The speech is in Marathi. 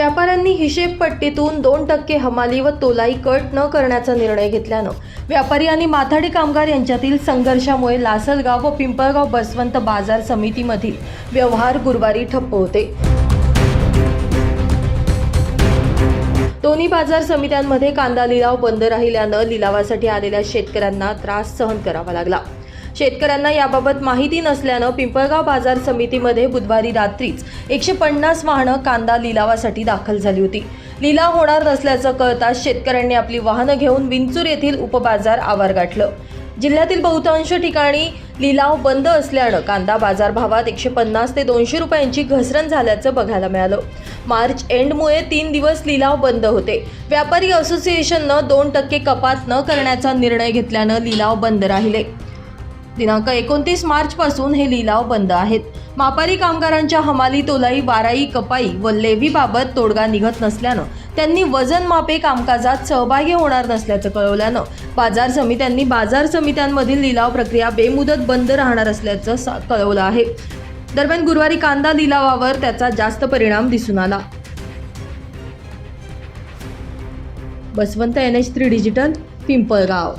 व्यापाऱ्यांनी हिशेबपट्टीतून दोन टक्के हमाली व तोलाई कट न करण्याचा निर्णय घेतल्यानं व्यापारी आणि माथाडी कामगार यांच्यातील संघर्षामुळे लासलगाव व पिंपळगाव बसवंत बाजार समितीमधील व्यवहार गुरुवारी ठप्प होते. दोन्ही बाजार समित्यांमध्ये कांदा लिलाव बंद राहिल्यानं लिलावासाठी आलेल्या शेतकऱ्यांना त्रास सहन करावा लागला. शेतकऱ्यांना याबाबत माहिती नसल्यानं पिंपळगाव बाजार समितीमध्ये बुधवारी रात्रीच एकशे पन्नास वाहनं कांदा लिलावासाठी दाखल झाली होती. लिलाव होणार नसल्याचं कळताच शेतकऱ्यांनी आपली वाहनं घेऊन विंचूर येथील उपबाजार आवार गाठलं. जिल्ह्यातील बहुतांश ठिकाणी लिलाव बंद असल्यानं कांदा बाजारभावात एकशे पन्नास ते दोनशे रुपयांची घसरण झाल्याचं बघायला मिळालं. मार्च एंडमुळे तीन दिवस लिलाव बंद होते. व्यापारी असोसिएशननं दोन टक्के कपात न करण्याचा निर्णय घेतल्यानं लिलाव बंद राहिले. दिनांक एकोणतीस मार्चपासून हे लिलाव बंद आहेत. मापारी कामगारांच्या हमाली तोलाई वाराई कपाई व लेव्हीबाबत तोडगा निघत नसल्यानं त्यांनी वजन मापे कामकाजात सहभागी होणार नसल्याचं कळवल्यानं बाजार समित्यांनी बाजार समित्यांमधील लिलाव प्रक्रिया बेमुदत बंद राहणार असल्याचं सा- कळवलं आहे. दरम्यान गुरुवारी कांदा लिलावावर त्याचा जास्त परिणाम दिसून आला. Baswant N H three digital Pimpalgaon.